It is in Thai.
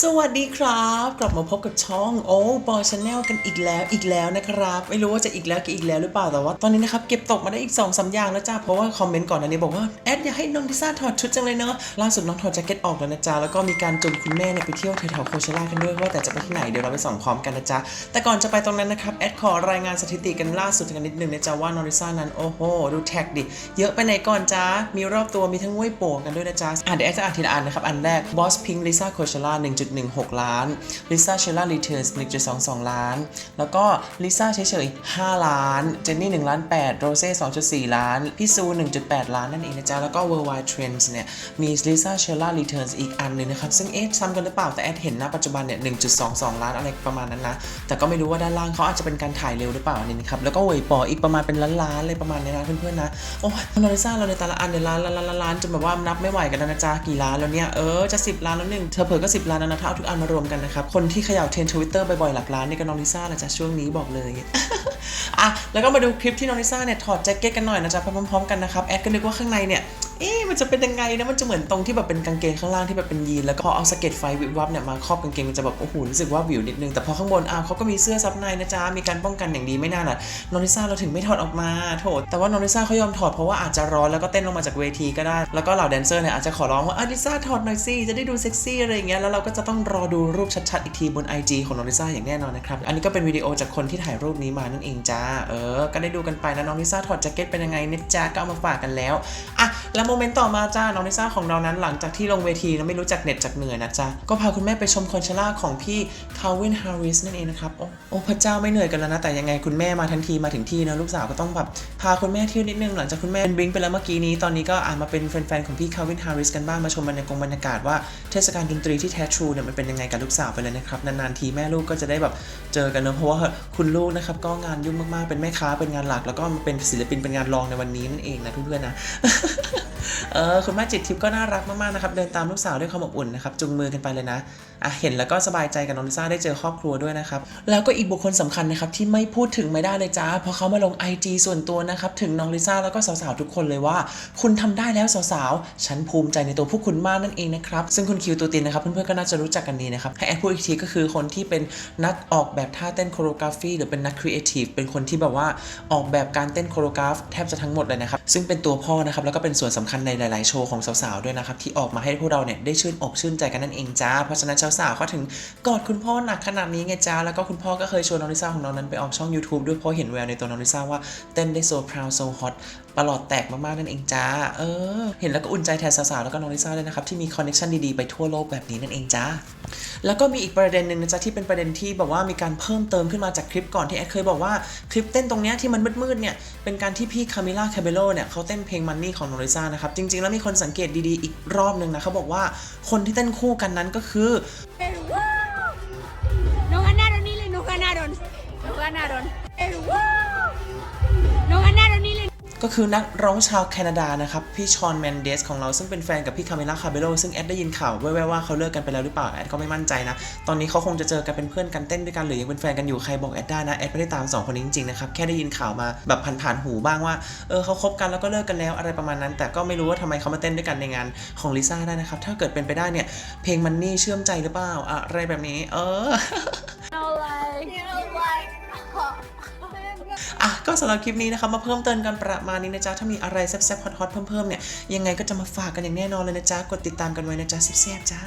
สวัสดีครับ กลับมาพบกับช่องโอ้บอยชาแนลกันอีกแล้วอีกแล้วนะครับ ไม่รู้ว่าจะอีกแล้วกี่อีกแล้วหรือเปล่าแต่ว่าตอนนี้นะครับเก็บตกมาได้อีก2อสาอย่างแล้วจ้าเพราะว่าคอมเมนต์ก่อนอันนี้บอกว่าแอดอยากให้น้องทิซ่าถอดชุดจังเลยเนอะล่าสุดน้องถอดแจ็คเก็ตออกแล้วนะจ๊ะแล้วก็มีการจุงคุณแม่เนี่ยไปเที่ยวแถวโคเชล่ากันด้วยว่าแต่จะไปที่ไหนเดี๋ยวเราไปส่องพร้อมกันนะจ๊ะแต่ก่อนจะไปตรงนั้นนะครับแอดขอรายงานสถิติกันล่าสุดกันนิดนึงนะจ๊ะว่าน้องทิซ่านั้นโอ้โหดูแท็กดิเยอะไปไหนก่อนจ้ามีรอบตัวมีทั้งห้วยโป่งกันด้วยนะจ๊ะอะเดี๋ยวแอดจะอ่านทีละอันนะครับอันแรก Boss Pink Lisa Coachella 1.16 ล้าน Lisa Sheila Returns 1.22 ล้าน แล้วก็ Lisa เฉยๆ 5 ล้านเจนนี่1ล้าน8โรเซ่2.4 ล้าน พี่ซู 1.8 ล้านนั่นเองนะจ๊ะ แล้วก็ Worldwide Trends เนี่ย มี Lisa Sheila Returns อีกอันหนึ่งนะครับ ซึ่งเอ๊ะซ้ำกันหรือเปล่า แต่แอดเห็นณปัจจุบันเนี่ย 1.22 ล้านอะไรประมาณนั้นนะ แต่ก็ไม่รู้ว่าด้านล่างเขาอาจจะเป็นการถ่ายเร็วหรือเปล่านี่นะครับ แล้วก็เวยปออีกประมาณเป็นล้านๆเลยประมาณนี้นะเพื่อนๆนะ โอ้ยโนริซ่าเราในแต่ละอันเนี่ยล้านล้านล้านล้านจนแบบว่านับไม่ไหวกันแล้วนะจ๊ะกี่ล้านแล้วเนี่ยเออจะ 10 ล้านแล้วหนึ่งเธอเผลอก็ 10 ล้านแล้วนะคะเอาทุกอันมารวมกันนะครับ คนที่เขย่าเทรนทวิตเตอร์บ่อยๆหลักล้านนี่ก็น้องลิซ่าแหละจ้ะช่วงนี้บอกเลยอะแล้วก็มาดูคลิปที่น้องลิซ่าเนี่ยถอดแจ็คเก็ตกันหน่อยนะจ๊ะพร้อมๆกันนะครับแอดก็นึกว่าข้างในเนี่ย เอ๊ะมันจะเป็นยังไงนะมันจะเหมือนตรงที่แบบเป็นกางเกงข้างล่างที่แบบเป็นยีนแล้วก็พอเอาสเก็ตไฟวิบวับเนี่ยมาครอบกางเกงมันจะแบบโอ้โหรู้สึกว่าวิวนิดนึงแต่พอข้างบนอ้าวเขาก็มีเสื้อซับในนะจ๊ะมีการป้องกันอย่างดีไม่น่าล่ะนอริซ่าเราถึงไม่ถอดออกมาโถแต่ว่านอริซ่าเขายอมถอดเพราะว่าอาจจะร้อนแล้วก็เต้นลงมาจากเวทีก็ได้ แล้วก็เหล่าแดนเซอร์เนี่ยอาจจะขอร้องว่าอะลิซ่าถอดหน่อยสิจะได้ดูเซ็กซี่อะไรอย่างเงี้ยแล้วเราก็จะต้องรอดูรูปชัดๆอีกทีบน IG ของนอริซ่าอย่างแน่นอนนะครับอันนี้ก็เป็นวิดีโอจากคนที่ถ่ายรูปนี้มานั่นเองจ้าเออ ก็ได้ดูกันไปนะน้องลิซ่าถอดแจ็คเก็ตเป็นยังไงเนี่ยจ้าก็เอามาฝากกันแล้วอะแล้วมเมนต์ต่อมาจ้าน้องลิซ่าของเรานั้นหลังจากที่ลงเวทีนะไม่รู้จักเน็ดจากเหนื่อยนะจ๊ะก็พาคุณแม่ไปชมคอนเชล่าของพี่คาวินฮาริสนั่นเองนะครับโอ้โอ้พระเจ้าไม่เหนื่อยกันแล้วนะ แต่ยังไงคุณแม่มาทันทีมาถึงที่นะลูกสาวก็ต้องแบบพาคุณแม่เที่ยวนิดนึงหลังจากคุณแม่เป็นบิงไปแล้วเมื่อกี้นี้ตอนนี้ก็อ่านมาเป็นแฟนๆของพี่คาวินฮาริสกันบ้างมาชมบรรยากาศบรรยากาศว่าเทศกาลดนตรีที่แท้ทรูเนี่ยมันเป็นยังไงกับลูกสาวไปเลยนะครับนานๆทีแม่ลูกก็จะได้แบบเจอกันเนอะเพราะว่าคุณลูกนะครับก็งานยุ่งมากๆเป็นแม่ค้าเป็นงานหลัก แล้วก็เป็นศิลปินเป็นงานรองในวันนี้นั่นเองนะเพื่อนๆนะ เออคุณแม่จิตทิพย์ก็น่ารักมากๆนะครับเดินตามลูกสาวด้วยความอบอุ่นนะครับจุงมือกันไปเลยนะอะเห็นแล้วก็สบายใจกับน้องลิซ่าได้เจอครอบครัวด้วยนะครับแล้วก็อีกบุคคลสำคัญนะครับที่ไม่พูดถึงไม่ได้เลยจ้าเพราะเขามาลง IG ส่วนตัวนะครับถึงน้องลิซ่าแล้วก็สาวๆทุกคนเลยว่า คุณทำได้แล้วสาวๆฉันภูมิใจในตัวพวกคุณมากนั่นเองนะครับซึ่งคุณคิวตัวตินนะครับเพื่อนๆก็น่าจะรู้จักกันดีนะครับให้แอดพูดอีกทีก็คือคนที่เป็นนักออกแบบท่าเต้นโคโรกราฟีหรือเป็นนักครีเอทีฟเป็นคนที่แบบว่าออกแบบการเต้นโคโรกราฟแทบจะทั้งหมดเลยนะครับซึ่งเป็นตัวพ่อนะครับแล้วก็เป็นส่วนสำคัญในหลาย ๆ โชว์ของสาวๆด้วยนะครับที่ออกมาให้พวกเราเนี่ยได้ชื่นอกชื่นใจกันนั่นเองจ้าเพราะฉะนั้นสาวๆก็ถึงกอดคุณพ่อหนักขนาดนี้ไงจ้าแล้วก็คุณพ่อก็เคยชวนน้องลิซ่าของน้องนั้นไปออกช่อง YouTube ด้วยเพราะเห็นแววในตัวน้องลิซ่าว่าเต้นได้โซพราวโซฮอตประหลอดแตกมากๆนั่นเองจ้า เออ เห็นแล้วก็อุ่นใจแทนสาวๆแล้วก็น้องลิซ่าเลยนะครับที่มีคอนเนคชันดีๆไปทั่วโลกแบบนี้นั่นเองจ้า แล้วก็มีอีกประเด็นหนึ่งนะจ๊ะที่เป็นประเด็นที่แบบว่ามีการเพิ่มเติมขึ้นมาจากคลิปก่อนที่แอดเคยบอกว่าคลิปเต้นตรงเนี้ยที่มันมืดๆเนี่ยเป็นการที่พี่คามิล่าแคเบโลเนี่ยเขาเต้นเพลงมันนี่ของโนริซ่านะครับจริงๆแล้วมีคนสังเกตดีๆอีกรอบหนึ่งนะเขาบอกว่าคนที่เต้นคู่กันนั้นก็คือ No ganaron, ก็คือนักร้องชาวแคนาดานะครับพี่ชอนแมนเดสของเราซึ่งเป็นแฟนกับพี่คาเมล่าคาเบโลซึ่งแอดได้ยินข่าวแว่วๆว่าเขาเลิกกันไปแล้วหรือเปล่าแอดก็ไม่มั่นใจนะตอนนี้เขาคงจะเจอกันเป็นเพื่อนกันเต้นด้วยกันหรือยังเป็นแฟนกันอยู่ใครบอกแอดได้นะแอดไม่ได้ตามสองคนนี้จริงๆนะครับแค่ได้ยินข่าวมาแบบผ่านๆหูบ้างว่าเออเขาคบกันแล้วก็เลิกกันแล้วอะไรประมาณนั้น แต่ก็ไม่รู้ว่าทำไมเขามาเต้นด้วยกันในงานของลิซ่าได้นะครับถ้าเกิดเป็นไปได้เนี่ยเพลงมันนี่เชื่อมใจหรือเปล่าอะไรแบบนี้ เออ อะก็สำหรับคลิปนี้นะคะมาเพิ่มเติมกันประมาณนี้นะจ๊ะถ้ามีอะไรแซ่บๆฮอตๆเพิ่มๆเนี่ยยังไงก็จะมาฝากกันอย่างแน่นอนเลยนะจ๊ะกดติดตามกันไว้นะจ๊ะแซ่บๆจ้า